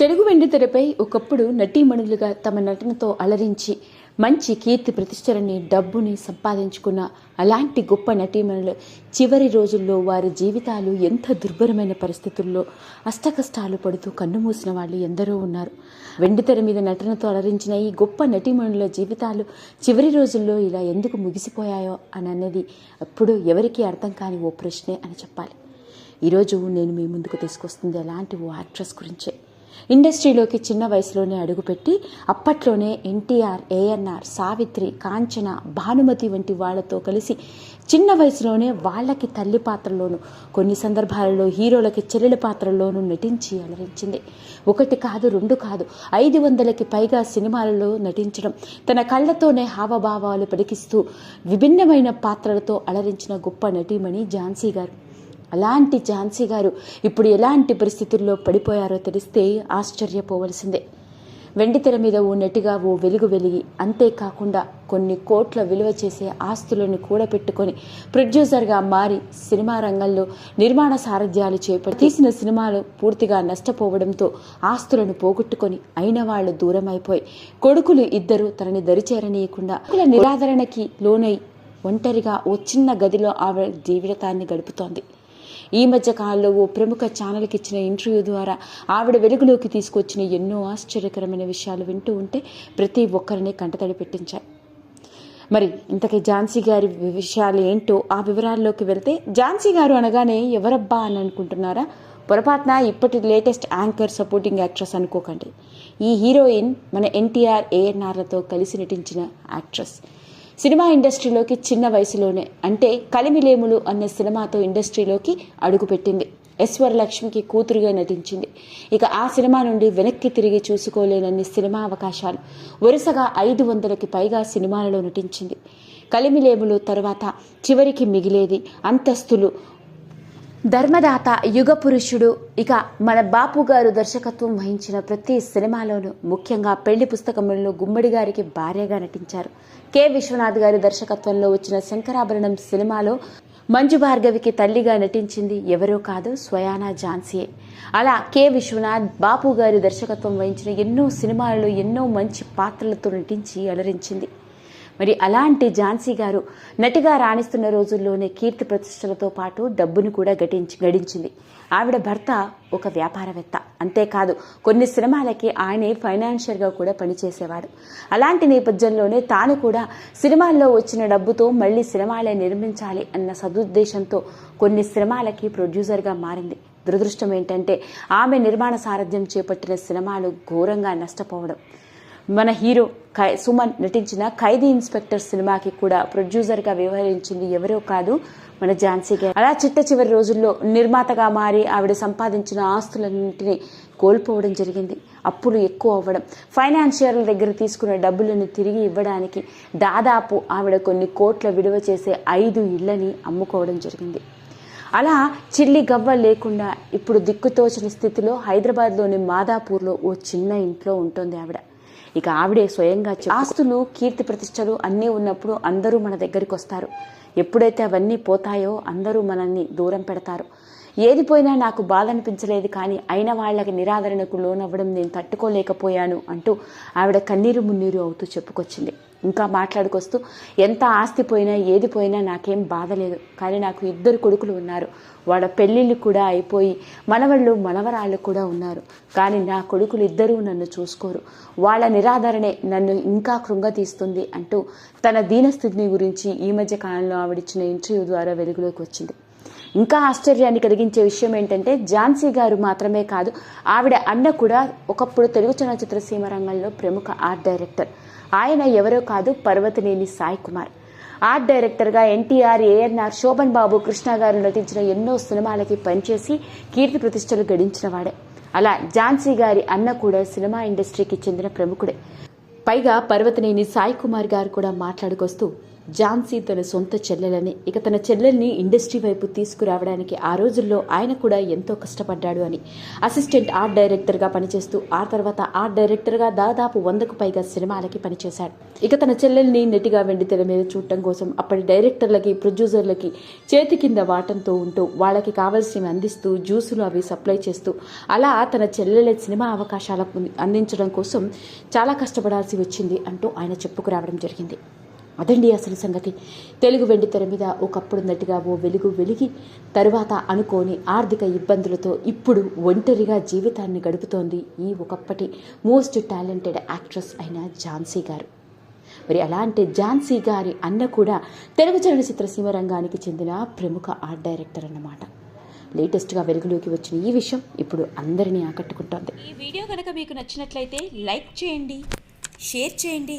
తెలుగు వెండితెరపై ఒకప్పుడు నటీమణులుగా తమ నటనతో అలరించి మంచి కీర్తి ప్రతిష్టలని డబ్బుని సంపాదించుకున్న అలాంటి గొప్ప నటీమణులు చివరి రోజుల్లో వారి జీవితాలు ఎంత దుర్భరమైన పరిస్థితుల్లో అష్టకష్టాలు పడుతూ కన్నుమూసిన వాళ్ళు ఎందరో ఉన్నారు. వెండితెర మీద నటనతో అలరించిన ఈ గొప్ప నటీమణుల జీవితాలు చివరి రోజుల్లో ఇలా ఎందుకు ముగిసిపోయాయో అని అన్నది అప్పుడు ఎవరికీ అర్థం కాని ఓ ప్రశ్నే అని చెప్పాలి. ఈరోజు నేను మీ ముందుకు తీసుకొస్తుంది అలాంటి ఓ యాక్ట్రెస్ గురించే. ఇండస్ట్రీలోకి చిన్న వయసులోనే అడుగుపెట్టి అప్పట్లోనే ఎన్టీఆర్ ఏఎన్ఆర్ సావిత్రి కాంచన భానుమతి వంటి వాళ్ళతో కలిసి చిన్న వయసులోనే వాళ్ళకి తల్లి పాత్రలోను కొన్ని సందర్భాలలో హీరోలకి చెల్లెల పాత్రల్లోనూ నటించి అలరించింది. ఒకటి కాదు రెండు కాదు ఐదు వందలకి పైగా సినిమాలలో నటించడం తన కళ్ళతోనే హావభావాలు పలికిస్తూ విభిన్నమైన పాత్రలతో అలరించిన గొప్ప నటీమణి ఝాన్సీ గారు. అలాంటి ఝాన్సీ గారు ఇప్పుడు ఎలాంటి పరిస్థితుల్లో పడిపోయారో తెలిస్తే ఆశ్చర్యపోవలసిందే. వెండితెర మీద ఓ నటిగా ఓ వెలుగు వెలిగి అంతేకాకుండా కొన్ని కోట్ల విలువ చేసే ఆస్తులను కూడబెట్టుకొని ప్రొడ్యూసర్గా మారి సినిమా రంగంలో నిర్మాణ సారథ్యాలు చేపట్టి తీసిన సినిమాలు పూర్తిగా నష్టపోవడంతో ఆస్తులను పోగొట్టుకొని అయిన వాళ్ళు దూరమైపోయి కొడుకులు ఇద్దరు తనని దరిచేరనీయకుండా నిరాదరణకి లోనై ఒంటరిగా ఓ చిన్న గదిలో ఆవిడ జీవితాన్ని గడుపుతోంది. ఈ మధ్య కాలంలో ఓ ప్రముఖ ఛానల్కి ఇచ్చిన ఇంటర్వ్యూ ద్వారా ఆవిడ వెలుగులోకి తీసుకొచ్చిన ఎన్నో ఆశ్చర్యకరమైన విషయాలు వింటూ ఉంటే ప్రతి ఒక్కరిని కంటతడి పెట్టించాయి. మరి ఇంతకీ ఝాన్సీ గారి విషయాలు ఏంటో ఆ వివరాల్లోకి వెళ్తే ఝాన్సీ గారు అనగానే ఎవరబ్బా అని అనుకుంటున్నారా? పొరపాటున ఇప్పటి లేటెస్ట్ యాంకర్ సపోర్టింగ్ యాక్ట్రెస్ అనుకోకండి. ఈ హీరోయిన్ మన ఎన్టీఆర్ ఏఎన్ఆర్లతో కలిసి నటించిన యాక్ట్రెస్ సినిమా ఇండస్ట్రీలోకి చిన్న వయసులోనే అంటే కలిమిలేములు అనే సినిమాతో ఇండస్ట్రీలోకి అడుగుపెట్టింది. ఎస్వర లక్ష్మికి కూతురుగా నటించింది. ఇక ఆ సినిమా నుండి వెనక్కి తిరిగి చూసుకోలేనన్ని సినిమా అవకాశాలు వరుసగా ఐదు వందలకి పైగా సినిమాలలో నటించింది. కలిమిలేములు తర్వాత చివరికి మిగిలేది అంతస్తులు ధర్మదాత యుగ పురుషుడు ఇక మన బాపు గారు దర్శకత్వం వహించిన ప్రతి సినిమాలోనూ ముఖ్యంగా పెళ్ళి పుస్తకంలో గుమ్మడి గారికి భార్యగా నటించారు. కె. విశ్వనాథ్ గారి దర్శకత్వంలో వచ్చిన శంకరాభరణం సినిమాలో మంజు భార్గవికి తల్లిగా నటించింది ఎవరో కాదు స్వయానా ఝాన్సీయే. అలా కె. విశ్వనాథ్ బాపు గారి దర్శకత్వం వహించిన ఎన్నో సినిమాలలో ఎన్నో మంచి పాత్రలతో నటించి అలరించింది. మరి అలాంటి ఝాన్సీ గారు నటిగా రాణిస్తున్న రోజుల్లోనే కీర్తి ప్రతిష్టలతో పాటు డబ్బును కూడా గటించి గడించింది. ఆవిడ భర్త ఒక వ్యాపారవేత్త. అంతేకాదు కొన్ని సినిమాలకి ఆయనే ఫైనాన్షియల్గా కూడా పనిచేసేవాడు. అలాంటి నేపథ్యంలోనే తాను కూడా సినిమాల్లో వచ్చిన డబ్బుతో మళ్ళీ సినిమాలే నిర్మించాలి అన్న సదుద్దేశంతో కొన్ని సినిమాలకి ప్రొడ్యూసర్గా మారింది. దురదృష్టం ఏంటంటే ఆమె నిర్మాణ సారథ్యం చేపట్టిన సినిమాలు ఘోరంగా నష్టపోవడం. మన హీరో ఖై సుమన్ నటించిన ఖైదీ ఇన్స్పెక్టర్ సినిమాకి కూడా ప్రొడ్యూసర్గా వ్యవహరించింది ఎవరో కాదు మన ఝాన్సీ గారు. అలా చిట్ట చివరి రోజుల్లో నిర్మాతగా మారి ఆవిడ సంపాదించిన ఆస్తులన్నింటినీ కోల్పోవడం జరిగింది. అప్పులు ఎక్కువ అవ్వడం ఫైనాన్షియర్ల దగ్గర తీసుకున్న డబ్బులను తిరిగి ఇవ్వడానికి దాదాపు ఆవిడ కొన్ని కోట్ల విడువ చేసే ఐదు ఇళ్ళని అమ్ముకోవడం జరిగింది. అలా చిల్లి గవ్వ లేకుండా ఇప్పుడు దిక్కుతోచని స్థితిలో హైదరాబాద్లోని మాదాపూర్లో ఓ చిన్న ఇంట్లో ఉంటుంది ఆవిడ. ఇక ఆవిడే స్వయంగా ఆస్తులు కీర్తి ప్రతిష్టలు అన్నీ ఉన్నప్పుడు అందరూ మన దగ్గరికి వస్తారు. ఎప్పుడైతే అవన్నీ పోతాయో అందరూ మనల్ని దూరం పెడతారు. ఏది పోయినా నాకు బాధ అనిపించలేదు కానీ అయిన వాళ్ళకి నిరాదరణకు లోనవ్వడం నేను తట్టుకోలేకపోయాను అంటూ ఆవిడ కన్నీరు మున్నీరు అవుతూ చెప్పుకొచ్చింది. ఇంకా మాట్లాడుకొస్తూ ఎంత ఆస్తి పోయినా ఏది పోయినా నాకేం బాధ లేదు. కానీ నాకు ఇద్దరు కొడుకులు ఉన్నారు. వాళ్ళ పెళ్ళిళ్ళు కూడా అయిపోయి మనవళ్ళు మనవరాళ్ళు కూడా ఉన్నారు. కానీ నా కొడుకులు ఇద్దరూ నన్ను చూసుకోరు. వాళ్ళ నిరాదరణే నన్ను ఇంకా కృంగతీస్తుంది అంటూ తన దీనస్థితిని గురించి ఈ మధ్య కాలంలో ఆవిడిచ్చిన ఇంటర్వ్యూ ద్వారా వెలుగులోకి వచ్చింది. ఇంకా ఆశ్చర్యాన్ని కలిగించే విషయం ఏంటంటే ఝాన్సీ గారు మాత్రమే కాదు ఆవిడ అన్న కూడా ఒకప్పుడు తెలుగు చలనచిత్ర సీమ రంగంలో ప్రముఖ ఆర్ట్ డైరెక్టర్. ఆయన ఎవరో కాదు పర్వతనేని సాయి కుమార్. ఆర్ట్ డైరెక్టర్గా ఎన్టీఆర్ ఏఎన్ఆర్ శోభన్ బాబు కృష్ణ గారు నటించిన ఎన్నో సినిమాలకి పనిచేసి కీర్తి ప్రతిష్టలు గడించిన వాడే. అలా ఝాన్సీ గారి అన్న కూడా సినిమా ఇండస్ట్రీకి చెందిన ప్రముఖుడే. పైగా పర్వతనేని సాయి కుమార్ గారు కూడా మాట్లాడుకొస్తూ ఝాన్సీ తన సొంత చెల్లెలని ఇక తన చెల్లెల్ని ఇండస్ట్రీ వైపు తీసుకురావడానికి ఆ రోజుల్లో ఆయన కూడా ఎంతో కష్టపడ్డాడు అని. అసిస్టెంట్ ఆర్ట్ డైరెక్టర్గా పనిచేస్తూ ఆ తర్వాత ఆర్ట్ డైరెక్టర్గా దాదాపు వందకు పైగా సినిమాలకి పనిచేశాడు. ఇక తన చెల్లెల్ని నెటిగా వెండి తెర మీద చూడటం కోసం అప్పటి డైరెక్టర్లకి ప్రొడ్యూసర్లకి చేతి కింద వాటంతో ఉంటూ వాళ్ళకి కావాల్సినవి అందిస్తూ జ్యూసులు అవి సప్లై చేస్తూ అలా తన చెల్లెల సినిమా అవకాశాలకు అందించడం కోసం చాలా కష్టపడాల్సి వచ్చింది అంటూ ఆయన చెప్పుకురావడం జరిగింది. అదండి అసలు సంగతి. తెలుగు వెండి తెర మీద ఒకప్పుడు నటిగా ఓ వెలుగు వెలిగి తరువాత అనుకోని ఆర్థిక ఇబ్బందులతో ఇప్పుడు ఒంటరిగా జీవితాన్ని గడుపుతోంది ఈ ఒకప్పటి మోస్ట్ టాలెంటెడ్ యాక్ట్రెస్ అయిన ఝాన్సీ గారు. మరి అలాంటి ఝాన్సీ గారి అన్న కూడా తెలుగు చలనచిత్ర సీమ రంగానికి చెందిన ప్రముఖ ఆర్ట్ డైరెక్టర్ అన్నమాట. లేటెస్ట్గా వెలుగులోకి వచ్చిన ఈ విషయం ఇప్పుడు అందరినీ ఆకట్టుకుంటోంది. ఈ వీడియో కనుక మీకు నచ్చినట్లయితే లైక్ చేయండి షేర్ చేయండి